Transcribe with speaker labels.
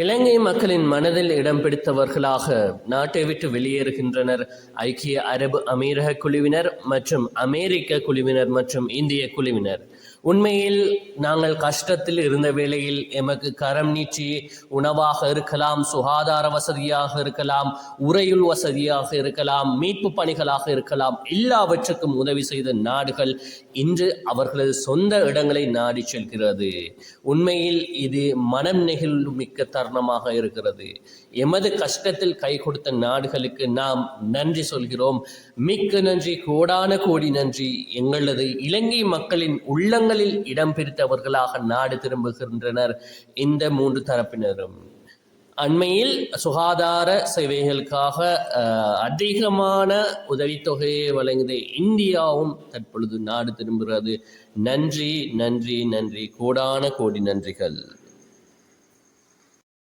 Speaker 1: இலங்கை மக்களின் மனதில் இடம் பிடித்தவர்களாக நாட்டை விட்டு வெளியேறுகின்றனர். ஐக்கிய அரபு அமீரக குழுவினர் மற்றும் அமெரிக்க குழுவினர் மற்றும் இந்திய குழுவினர். உண்மையில் நாங்கள் கஷ்டத்தில் இருந்த வேளையில் எமக்கு கரம் நீச்சி உணவாக இருக்கலாம் சுகாதார வசதியாக இருக்கலாம் உறையுள் வசதியாக இருக்கலாம் மீட்பு பணிகளாக இருக்கலாம் எல்லாவற்றுக்கும் உதவி செய்த நாடுகள் இன்று அவர்களது சொந்த இடங்களை நாடி செல்கிறது. உண்மையில் இது மனம் நெகிழ்வு மிக்க தருணமாக இருக்கிறது. எமது கஷ்டத்தில் கை கொடுத்த நாடுகளுக்கு நாம் நன்றி சொல்கிறோம். மிக்க நன்றி கோடான கோடி நன்றி. எங்களது இலங்கை மக்களின் உள்ளங்கள் உள்ளங்களில் இடம் பிடித்தவர்களாக நாடு திரும்புகின்றனர் இந்த மூன்று தரப்பினரும். அண்மையில் சுகாதார சேவைகளுக்காக அதிகமான உதவித்தொகையை வழங்கிய இந்தியாவும் தற்பொழுது நாடு திரும்புகிறது. நன்றி நன்றி நன்றி. கோடான கோடி நன்றிகள்.